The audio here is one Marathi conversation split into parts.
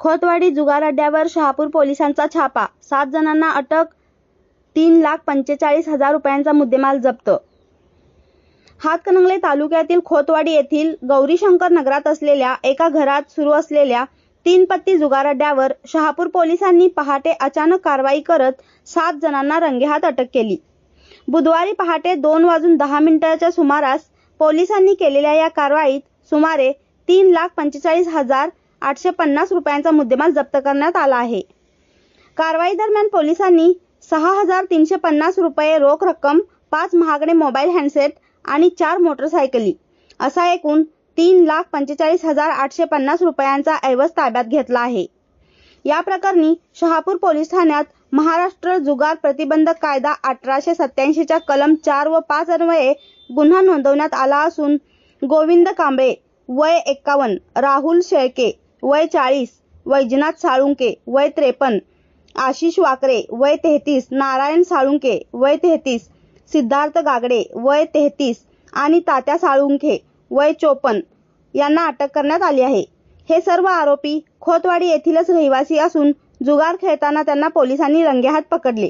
खोतवाडी जुगार अड्ड्यावर शहापूर पोलिसांचा छापा. सात जणांना अटक तीन लाख पंचेचाळीस हजार रुपयांचा मुद्देमाल जप्त. हातकणंगले तालुक्यातील खोतवाडी येथील गौरीशंकर नगरात असलेल्या एका घरात सुरू असलेल्या तीन पत्ती जुगार अड्ड्यावर शहापूर पोलिसांनी पहाटे अचानक कारवाई करत सात जणांना रंगेहात अटक केली. बुधवारी पहाटे दोन वाजून दहा मिनिटाच्या सुमारास पोलिसांनी केलेल्या या कारवाईत सुमारे तीन लाख पंचेचाळीस हजार आठशे पन्नास रुपयांचा मुद्देमाल जप्त करण्यात आला आहे. कारवाई दरम्यान पोलिसांनी सहा हजार तीनशे पन्नास रुपये रोख रक्कम पाच महागडे मोबाईल हँडसेट आणि चार मोटरसायकली असा एकूण तीन लाख पंचेचाळीस हजार आठशे पन्नास रुपयांचा ऐवज ताब्यात घेतला आहे. या प्रकरणी शहापूर पोलीस ठाण्यात महाराष्ट्र जुगार प्रतिबंधक कायदा अठराशे सत्याऐंशीच्या कलम चार व पाच अन्वये गुन्हा नोंदवण्यात आला असून गोविंद कांबळे वय एक्कावन्न राहुल शेळके वय चाळीस वैजनाथ साळुंके वय त्रेपन्न आशिष वाकरे वय तेहतीस नारायण साळुंके वय तेहतीस सिद्धार्थ गागडे वय तेहतीस आणि तात्या साळुंखे वय चोपन्न यांना अटक करण्यात आली आहे. हे सर्व आरोपी खोतवाडी येथीलच रहिवासी असून जुगार खेळताना त्यांना पोलिसांनी रंगेहात पकडले.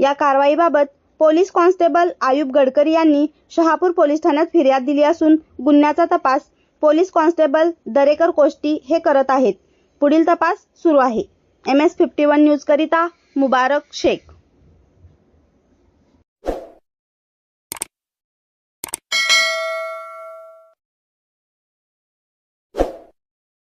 या कारवाईबाबत पोलीस कॉन्स्टेबल आयुब गडकरी यांनी शहापूर पोलीस ठाण्यात फिर्याद दिली असून गुन्ह्याचा तपास पोलीस कॉन्स्टेबल दरेकर कोष्टी हे करत आहेत. पुढील तपास सुरू आहे. M S fifty one news करिता मुबारक शेख.